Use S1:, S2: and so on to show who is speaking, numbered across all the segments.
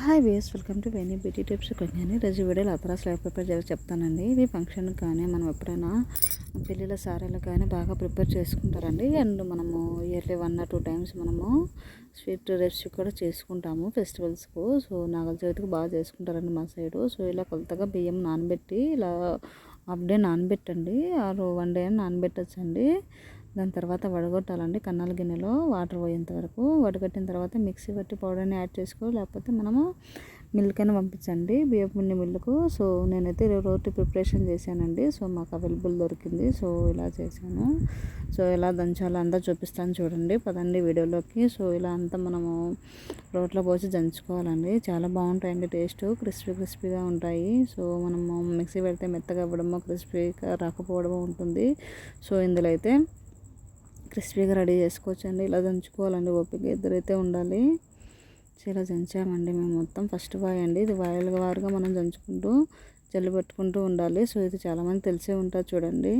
S1: Hi ways welcome to Veni beauty tips. కొంచెం రోజు వీడియోలో అతరాస్ లైఫ్ ప్రిపేర్ చేసి చెప్తానండి. ఇది ఫంక్షన్ కానీ మనం ఎప్పుడైనా పెళ్ళిళ్ళ సారీలు కానీ బాగా ప్రిపేర్ చేసుకుంటారండి. అండ్ మనము yearly one or two times మనము స్వీట్ రెసిపీ కూడా చేసుకుంటాము ఫెస్టివల్స్కు. సో నాగల చవితికి బాగా చేసుకుంటారండి మా సైడు. సో ఇలా కొలతగా బియ్యం నానబెట్టి ఇలా హాఫ్ డే నానబెట్టండి. ఆరు వన్ డే నానబెట్టచ్చండి. దాని తర్వాత వడగొట్టాలండి. కన్నాల గిన్నెలో వాటర్ పోయేంత వరకు. వడగట్టిన తర్వాత మిక్సీ పట్టి పౌడర్ని యాడ్ చేసుకో లేకపోతే మనము మిల్క్ అయినా పంపించండి. బియ్యపు పిండి మిల్లుకు. సో నేనైతే రోటీ ప్రిపరేషన్ చేశానండి. సో మాకు అవైలబుల్ దొరికింది. సో ఇలా చేశాను. సో ఎలా దంచాలో అంతా చూపిస్తాను చూడండి. పదండి వీడియోలోకి. సో ఇలా అంతా మనము రోట్లో పోసి దంచుకోవాలండి. చాలా బాగుంటాయండి టేస్ట్. క్రిస్పీ క్రిస్పీగా ఉంటాయి. సో మనము మిక్సీ పెడితే మెత్తగా అవ్వడమో క్రిస్పీగా రాకపోవడమో ఉంటుంది. సో ఇందులో అయితే క్రిస్పీగా రెడీ చేసుకోవచ్చు అండి ఇలా దంచుకోవాలండి. ఓపిక ఇద్దరైతే ఉండాలి. ఇలా దంచామండి మేము మొత్తం. ఫస్ట్ బాయ్ అండి. ఇది వాయిల వారుగా మనం దంచుకుంటూ జల్లు పెట్టుకుంటూ ఉండాలి. సో ఇది చాలామంది తెలిసే ఉంటుంది చూడండి.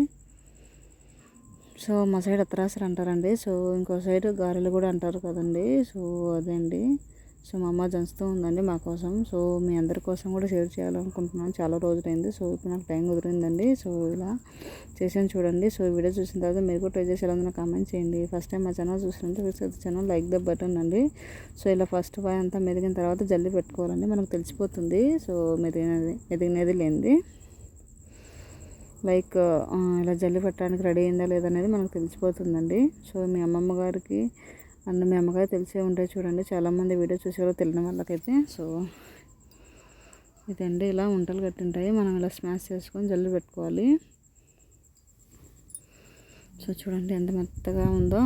S1: సో మా సైడ్ అత్రాసులు అంటారండి. సో ఇంకో సైడ్ గారెలు కూడా అంటారు కదండి. సో అదే అండి సో మా అమ్మ జంచుతూ ఉందండి మా కోసం. సో మీ అందరి కోసం కూడా షేర్ చేయాలనుకుంటున్నాను. చాలా రోజులైంది. సో ఇప్పుడు నాకు టైం కుదిరిందండి. సో ఇలా చేసాను చూడండి. సో ఈ వీడియో చూసిన తర్వాత మీరు కూడా ట్రై చేసి ఎలా ఉందో కామెంట్ చేయండి. ఫస్ట్ టైం మా ఛానల్ చూసినంటే fix channel like the button అండి. సో ఇలా ఫస్ట్ బాయ్ అంతా మెదిగిన తర్వాత జల్లి పెట్టుకోవాలండి. మనకు తెలిసిపోతుంది. సో మెదిగినది మెదిగినది లేనిది. లైక్ ఇలా జల్లి పెట్టడానికి రెడీ అయిందా లేదనేది మనకు తెలిసిపోతుందండి. సో మీ అమ్మమ్మ గారికి అండ్ మీ అమ్మగారు తెలిసే ఉంటాయి చూడండి. చాలామంది వీడియో చూసేవాళ్ళు తెలియని వాళ్ళకైతే. సో ఇదండి ఇలా వంటలు కట్టింటాయి. మనం ఇలా స్మాష్ చేసుకొని జల్లు పెట్టుకోవాలి. సో చూడండి ఎంత మెత్తగా ఉందో.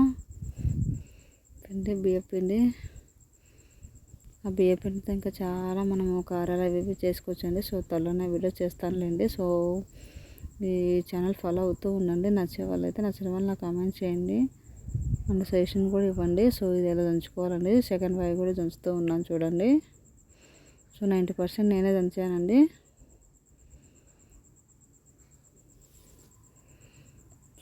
S1: పిండి బియ్య పిండి. ఆ బియ్య పిండితో ఇంకా చాలా మనము కారాలు అవి ఇవి చేసుకోవచ్చండి. సో త్వరలోనే వీడియో చేస్తానులేండి. సో ఈ ఛానల్ ఫాలో అవుతూ ఉండండి. నచ్చే వాళ్ళైతే నచ్చిన వాళ్ళు నాకు కామెంట్ చేయండి. అండ్ సజెషన్ కూడా ఇవ్వండి. సో ఇది ఎలా దంచుకోవాలండి సెకండ్ వై కూడా దంచుతూ ఉన్నాను చూడండి. సో నైంటీ పర్సెంట్ నేనే దంచానండి.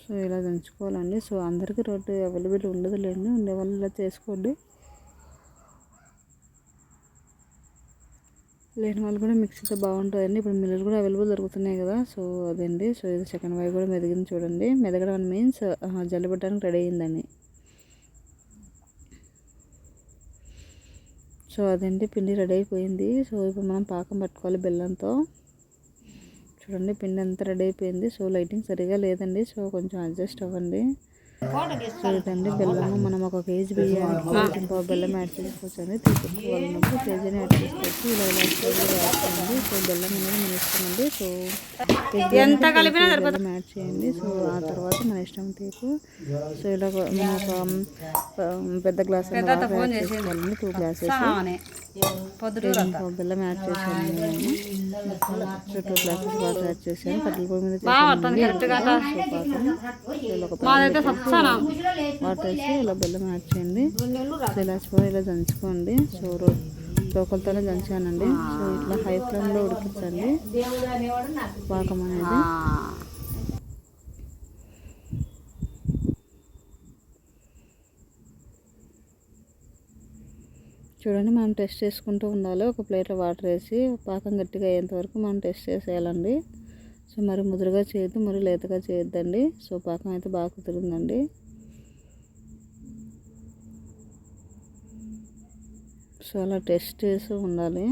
S1: సో ఇలా దంచుకోవాలండి. సో అందరికీ రోడ్డు అవైలబుల్ ఉండదు లేండి ఉండే వాళ్ళు ఇలా చేసుకోండి. లేని వాళ్ళు కూడా మిక్సీతో బాగుంటుందండి. ఇప్పుడు మిల్లర్ కూడా అవైలబుల్ దొరుకుతున్నాయి కదా. సో అదండి. సో ఇది సెకండ్ వై కూడా మెదిగింది చూడండి. మెదగడం మీన్స్ జల్లి పెట్టడానికి రెడీ అయిందండి. సో అదండి. పిండి రెడీ అయిపోయింది. సో ఇప్పుడు మనం పాకం పట్టుకోవాలి బెల్లంతో. చూడండి పిండి అంతా రెడీ అయిపోయింది. సో లైటింగ్ సరిగా లేదండి. సో కొంచెం అడ్జస్ట్ అవ్వండి. ఇదండి బెల్లము మనం ఒక కేజీ బియ్యానికి ఇంకో బెల్లం యాడ్ చేసుకోవచ్చు అండి తీసుకోవాలన్నప్పుడు కేజీని యాడ్ చేసుకోవచ్చు ఇలా ఇలా యాడ్ చేయండి సో బెల్లం అనేది మన ఇష్టం అండి సో ఎంత కలిపినా బెల్లం యాడ్ చేయండి. సో ఆ తర్వాత మన ఇష్టం తీపు సో ఇలా మనం ఒక పెద్ద గ్లాస్ చేసుకోవాలండి టూ గ్లాసెస్. బెల్లం యాడ్ చేశాను చుట్టూ టూ గ్లాసెస్ వాటర్ యాడ్ చేశాను కట్టెల పొయ్యి మీద చేశాను వాటర్ వేసి ఇలా బెల్లం యాడ్ చేయండి ఇలా కూడా ఇలా దంచుకోండి సో రోకలతోనే దంచానండి సో ఇట్లా హై ఫ్లేమ్లో ఉడికించండి పాకం అనేది చూడండి మనం టెస్ట్ చేసుకుంటూ ఉండాలి. ఒక ప్లేట్లో వాటర్ వేసి పాకం గట్టిగా అయ్యేంత వరకు మనం టెస్ట్ చేసేయాలండి. సో మరి ముదురుగా చేయొద్దు మరి లేతగా చేయొద్దండి. సో పాకం అయితే బాగా కుదురుందండి. సో అలా టెస్ట్ చేస్తూ ఉండాలి.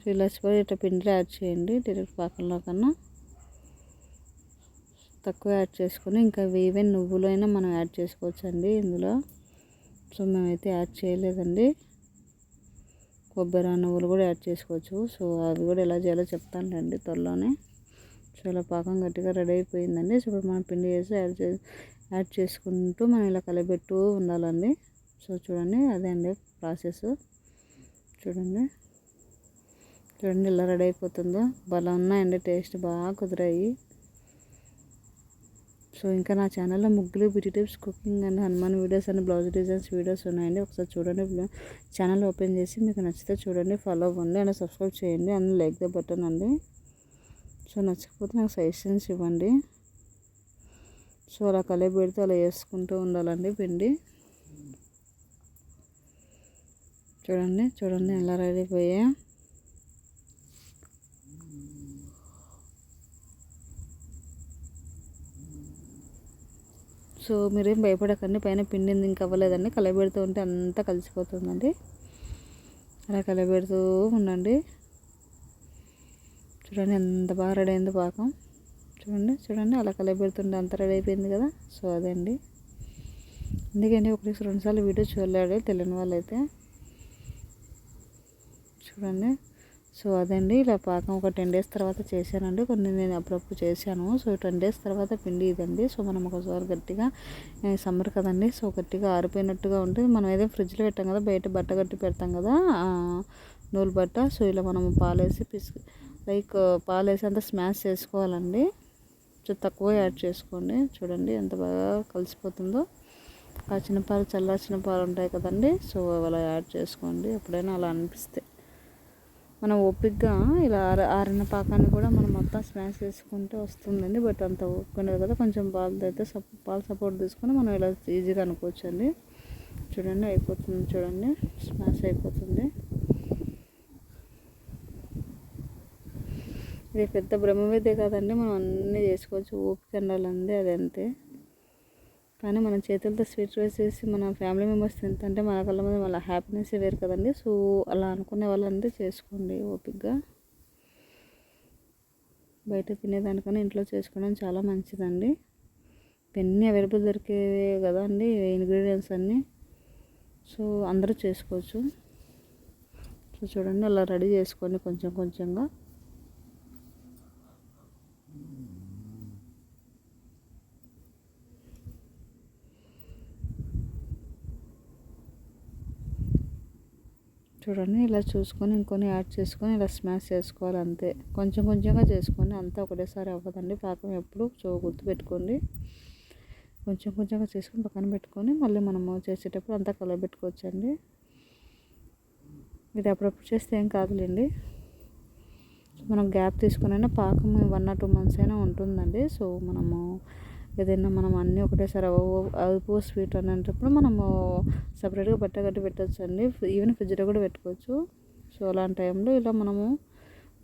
S1: సో ఇలా చివరి ఇట్లా పిండిలో యాడ్ చేయండి డైరెక్ట్ పాకంలో కన్నా. తక్కువ యాడ్ చేసుకొని ఇంకా ఈవెన్ నువ్వులైనా మనం యాడ్ చేసుకోవచ్చండి ఇందులో. సో మేమైతే యాడ్ చేయలేదండి. కొబ్బరి నువ్వులు కూడా యాడ్ చేసుకోవచ్చు. సో అవి కూడా ఎలా చేయాలో చెప్తానులేండి త్వరలోనే. సో ఇలా పాకం గట్టిగా రెడీ అయిపోయిందండి. సో ఇప్పుడు మనం పిండి చేసి యాడ్ చే యాడ్ చేసుకుంటూ మనం ఇలా కలిపెట్టు ఉండాలండి. సో చూడండి అదే అండి ప్రాసెస్. చూడండి. చూడండి ఇలా రెడీ అయిపోతుందో. భలే ఉన్నాయండి టేస్ట్. బాగా కుదిరాయి. సో ఇంకా నా ఛానల్లో ముగ్గులు beauty tips cooking and Hanuman videos and blouse designs videos ఉన్నాయండి. ఒకసారి చూడండి. ఛానల్ ఓపెన్ చేసి మీకు నచ్చితే చూడండి ఫాలో అవ్వండి అండ్ సబ్స్క్రైబ్ చేయండి అండ్ లైక్ ద బటన్ అండి. సో నచ్చకపోతే నాకు సజెషన్స్ ఇవ్వండి. సో అలా కలిపి పెడితే అలా వేసుకుంటూ ఉండాలండి పిండి. చూడండి చూడండి ఎలా రెడీ అయిపోయా సో మీరేం భయపడకండి పైన పిండి ఇంకా అవ్వలేదండి. కలబెడుతూ ఉంటే అంతా కలిసిపోతుందండి. అలా కలబెడుతూ ఉండండి. చూడండి ఎంత బాగా రెడీ అయింది పాకం చూడండి చూడండి అలా కలబెడుతుంటే అంత రెడీ అయిపోయింది కదా. సో అదండి. ఎందుకంటే ఒకటి రెండుసార్లు వీడియో చూడలేడు తెలియని వాళ్ళైతే. చూడండి. సో అదండి. ఇలా పాకం ఒక టెన్ డేస్ తర్వాత చేశానండి. కొన్ని నేను అప్పుడప్పుడు చేశాను. సో టెన్ డేస్ తర్వాత పిండి ఇదండి. సో మనం ఒకసారి గట్టిగా సమ్మర్ కదండి. సో గట్టిగా ఆరిపోయినట్టుగా ఉంటుంది. మనం ఏదో ఫ్రిడ్జ్లో పెట్టాం కదా బయట బట్ట కట్టి పెడతాం కదా నూలు బట్ట. సో ఇలా మనం పాలేసి పిసుకు లైక్ పాలేసి అంతా స్మాష్ చేసుకోవాలండి. తక్కువ యాడ్ చేసుకోండి. చూడండి ఎంత బాగా కలిసిపోతుందో. కాచిన పాలు చల్లార్చిన పాలు ఉంటాయి కదండి. సో అలా యాడ్ చేసుకోండి. ఎప్పుడైనా అలా అనిపిస్తే. మనం ఓపిక్గా ఇలా ఆర ఆరిన పాకాన్ని కూడా మనం మొత్తం స్మాష్ చేసుకుంటే వస్తుందండి. బట్ అంత ఓపిక కదా. కొంచెం పాలు అయితే సప్ పాలు సపోర్ట్ తీసుకొని మనం ఇలా ఈజీగా అనుకోవచ్చు అండి చూడండి అయిపోతుంది చూడండి. స్మాష్ అయిపోతుంది. ఇది పెద్ద బ్రహ్మవిద్య కాదండి. మనం అన్నీ చేసుకోవచ్చు. ఓపిక ఉండాలండి అది అంతే కానీ మన చేతులతో స్వీట్ వేసేసి మన ఫ్యామిలీ మెంబర్స్ తింటుంటే మన కళ్ళ మీద వాళ్ళ హ్యాపీనెస్ వేరు కదండి. సో అలా అనుకునే వాళ్ళంతా చేసుకోండి ఓపిక్గా బయట తినేదానికన్నా ఇంట్లో చేసుకోవడం చాలా మంచిదండి. పెన్ని అవైలబుల్ దొరికేవే కదా అండి ఇంగ్రీడియంట్స్ అన్నీ. సో అందరూ చేసుకోవచ్చు. సో చూడండి అలా రెడీ చేసుకోండి కొంచెం కొంచెంగా. చూడండి. ఇలా చూసుకొని ఇంకొని యాడ్ చేసుకొని ఇలా స్మాష్ చేసుకోవాలి అంతే. కొంచెం కొంచెంగా చేసుకొని అంతా ఒకటేసారి అవ్వదండి. పాకం ఎప్పుడు చో గుర్తు పెట్టుకోండి. కొంచెం కొంచెంగా చేసుకొని పక్కన పెట్టుకొని మళ్ళీ మనము చేసేటప్పుడు అంతా కలబెట్టుకోవచ్చండి ఇది అప్పుడప్పుడు చేస్తే ఏం కాదులేండి. మనం గ్యాప్ తీసుకునైనా పాకం వన్ ఆర్ టూ మంత్స్ అయినా ఉంటుందండి. సో మనము ఏదైనా మనం అన్నీ ఒకటేసారి అదుపు స్వీట్ అనేటప్పుడు మనము సపరేట్గా బట్ట కట్టి పెట్టచ్చు అండి ఈవెన్ ఫ్రిడ్జ్లో కూడా పెట్టుకోవచ్చు. సో అలాంటి టైంలో ఇలా మనము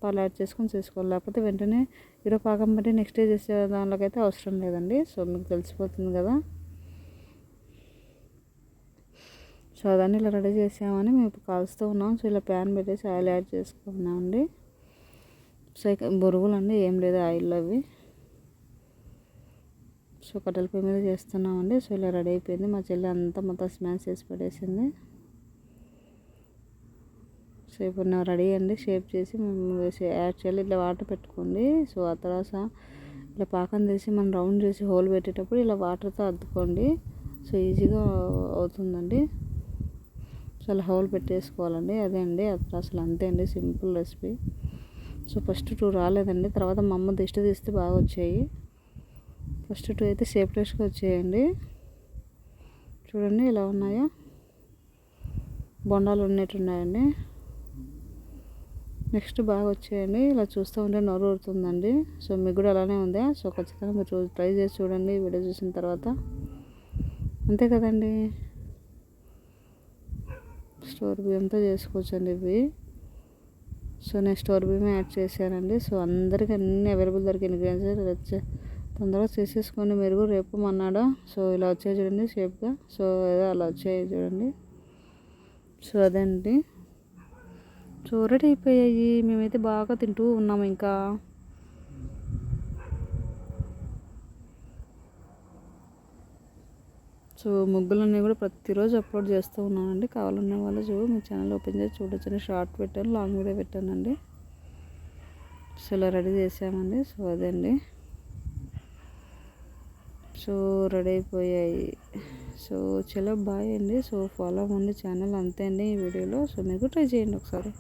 S1: పాలు యాడ్ చేసుకొని చేసుకోవాలి. లేకపోతే వెంటనే ఈరోజు పాకం బట్టి నెక్స్ట్ డే చేసే దానిలోకైతే అవసరం లేదండి. సో మీకు తెలిసిపోతుంది కదా. సో అదాన్ని ఇలా రెడీ చేసామని మేము ఇప్పుడు కాల్స్తూ ఉన్నాం. సో ఇలా ప్యాన్ పెట్టేసి ఆయిల్ యాడ్ చేసుకున్నామండి సో బొరుగులు అండి ఏం లేదు ఆయిల్ అవి. సో కట్టెల పొయ్యి మీద చేస్తున్నామండి. సో ఇలా రెడీ అయిపోయింది. మా చెల్లి అంతా మొత్తం స్మాష్ చేసి పడేసింది. సో ఇప్పుడు నా రెడీ అండి. షేప్ చేసి వేసి యాడ్ చేయాలి. ఇట్లా వాటర్ పెట్టుకోండి. సో ఆ తర్వాత ఇలా పాకం తీసి మనం రౌండ్ చేసి హోల్ పెట్టేటప్పుడు ఇలా వాటర్తో అద్దుకోండి. సో ఈజీగా అవుతుందండి. సో అలా హోల్ పెట్టేసుకోవాలండి. అదే అండి. అసలు అంతే అండి. Simple recipe. So first two రాలేదండి. తర్వాత మా అమ్మ దిష్టి తీస్తే బాగా వచ్చాయి. ఫస్ట్ టూ అయితే షేప్లెస్గా వచ్చేయండి. చూడండి ఇలా ఉన్నాయో. బొండాలు ఉన్నట్టున్నాయండి నెక్స్ట్ బాగా వచ్చేయండి. ఇలా చూస్తూ ఉంటే నోరు ఊరుతుందండి. సో మీకు కూడా అలానే ఉందా? సో ఖచ్చితంగా మీరు ట్రై చేసి చూడండి వీడియో చూసిన తర్వాత. అంతే కదండి. స్టోర్ బియ్యంతో చేసుకోవచ్చండి ఇవి. సో నేను స్టోర్ బియ్యం యాడ్ చేశానండి. సో అందరికీ అన్ని అవైలబుల్ దొరికిన ఇంగ్రీడియంట్స్ తొందరగా చేసేసుకోండి మీరు రేపు మన్నాడు? సో ఇలా వచ్చాయి చూడండి షేప్గా సో ఏదో అలా వచ్చాయి చూడండి. సో అదండి. సో రెడీ అయిపోయాయి. మేమైతే బాగా తింటూ ఉన్నాము ఇంకా. సో ముగ్గులన్నీ కూడా ప్రతిరోజు అప్లోడ్ చేస్తూ ఉన్నానండి. కావాలన్న వాళ్ళు చూ మీ ఛానల్ ఓపెన్ చేసి చూడొచ్చని షార్ట్ పెట్టాను లాంగ్ వీడియో పెట్టానండి. సో ఇలా రెడీ చేసామండి. సో అదండి. సో రెడీ అయిపోయాయి. సో చలో బాయ్ అండి సో ఫాలో అవ్వండి. ఛానల్ అంతే అండి ఈ వీడియోలో. సో మీరు ట్రై చేయండి ఒకసారి.